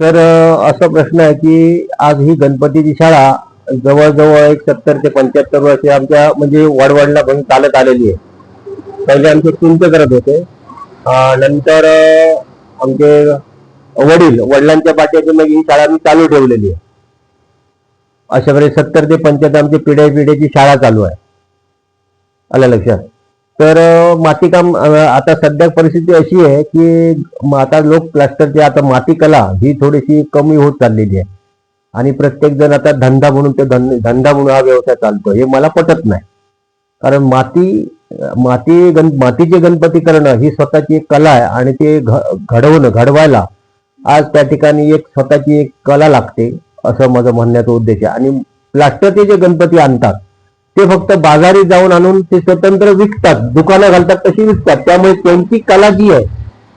तर असा प्रश्न आहे की आज ही गणपतीची शाळा जवळजवळ एक सत्तर ते पंच्याहत्तर वर्षे आमच्या म्हणजे वडवडला पण चालत आलेली आहे. पहिले आमचे चिंत करत होते. नंतर आमचे वडील वडिलांच्या पाठीची मग ही शाळा मी चालू ठेवलेली आहे. अशा प्रकारे सत्तर ते पंच्याहत्तर आमची पिढ्या पिढ्याची शाळा चालू आहे. आलं लक्षात? तर मातीकाम आता सध्या परिस्थिती अशी आहे की आता लोक प्लास्टरची आता माती कला ही थोडीशी कमी होत चाललेली आहे. आणि प्रत्येक जण आता धंदा म्हणून ते धन- धंदा म्हणून हा व्यवसाय चालतो हे मला पटत नाही. कारण माती माती गण मातीचे गणपती करणं ही स्वतःची एक कला आहे आणि ते घ- घडवणं घडवायला आज त्या ठिकाणी एक स्वतःची एक कला लागते असं माझं म्हणण्याचा उद्देश आहे. आणि प्लास्टरचे जे गणपती आणतात ते फक्त बाजारी जाऊन आणून ते स्वतंत्र विकतात दुकानं घालतात तशी विकतात. त्यामुळे त्यांची कला जी आहे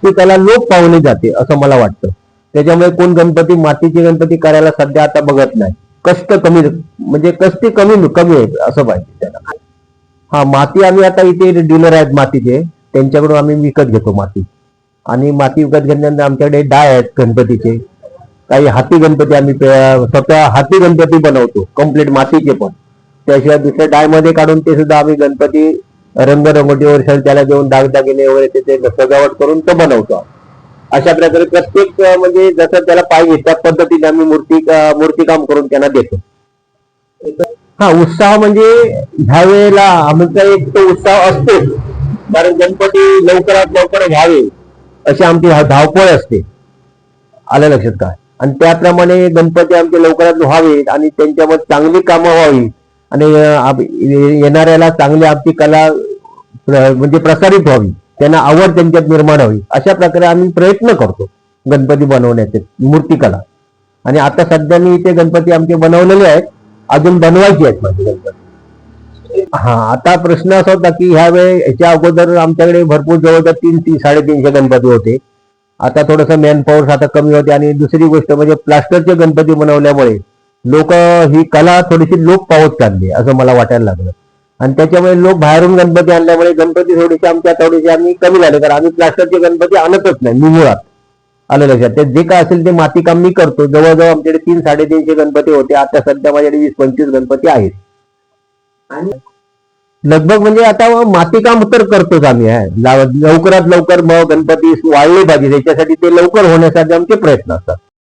ती कला लोप पावली जाते असं मला वाटतं. त्याच्यामुळे कोण गणपती मातीचे गणपती करायला सध्या आता बघत नाही. कष्ट कमी म्हणजे कष्ट कमी कमी आहेत असं पाहिजे त्याला. हा माती आम्ही आता इथे डीलर आहेत मातीचे. त्यांच्याकडून आम्ही विकत घेतो माती. आणि माती विकत घेतल्यानंतर आमच्याकडे डाय आहेत गणपतीचे. काही हाती गणपती आम्ही स्वतः हाती गणपती बनवतो. कंप्लीट मातीचे पण. त्याशिवाय दुसऱ्या डायमध्ये काढून ते सुद्धा आम्ही गणपती रंगरंगोटीवर सर त्याला देऊन दागदागिने वगैरे तिथे सजावट करून तो बनवतो. अशा प्रकारे प्रत्येक म्हणजे जसं त्याला पाहिजे त्या पद्धतीने आम्ही मूर्ती मूर्तीकाम करून त्यांना देतो. हा उत्साह म्हणजे ह्या वेळेला आमचा एक तो उत्साह असतो कारण गणपती लवकरात लवकर व्हावे अशी आमची धावपळ असते. आलं लक्षात काय आणि त्याप्रमाणे गणपती आमचे लवकरात व्हावेत आणि त्यांच्यामध्ये चांगली कामं व्हावी आणि येणाऱ्याला चांगली आमची कला म्हणजे प्रसारित व्हावी. त्यांना आवड त्यांच्यात निर्माण व्हावी. अशा प्रकारे आम्ही प्रयत्न करतो गणपती बनवण्याचे मूर्तिकला. आणि आता सध्या मी इथे गणपती आमचे बनवलेले आहेत. अजून बनवायचे आहेत माझे गणपती. हा आता प्रश्न असा होता की ह्या वेळे याच्या अगोदर आमच्याकडे भरपूर जवळजवळ तीन तीन साडेतीनशे गणपती होते. आता थोडस मॅन पॉवर आता कमी होते. आणि दुसरी गोष्ट म्हणजे प्लास्टरचे गणपती बनवल्यामुळे लोक ही कला थोडीशी लोप पावत चालली असं मला वाटायला लागलं. आणि त्याच्यामुळे लोक बाहेरून गणपती आणल्यामुळे गणपती थोडेसे आमच्या थोडेसे आम्ही कमी झाले कारण आम्ही प्लास्टरचे गणपती आणतच नाही मी मुळात. आलं लक्षात. ते जे काय असेल ते माती काम मी करतो. जवळजवळ आमच्याकडे तीन साडेतीनशे गणपती होते. आता सध्या माझ्याकडे वीस पंचवीस गणपती आहेत. आणि लगभग म्हणजे आता माती काम तर करतोच आम्ही आहे. लवकरात लवकर मग गणपती वाढले पाहिजे. त्याच्यासाठी ते लवकर होण्यासाठी आमचे प्रयत्न असतात.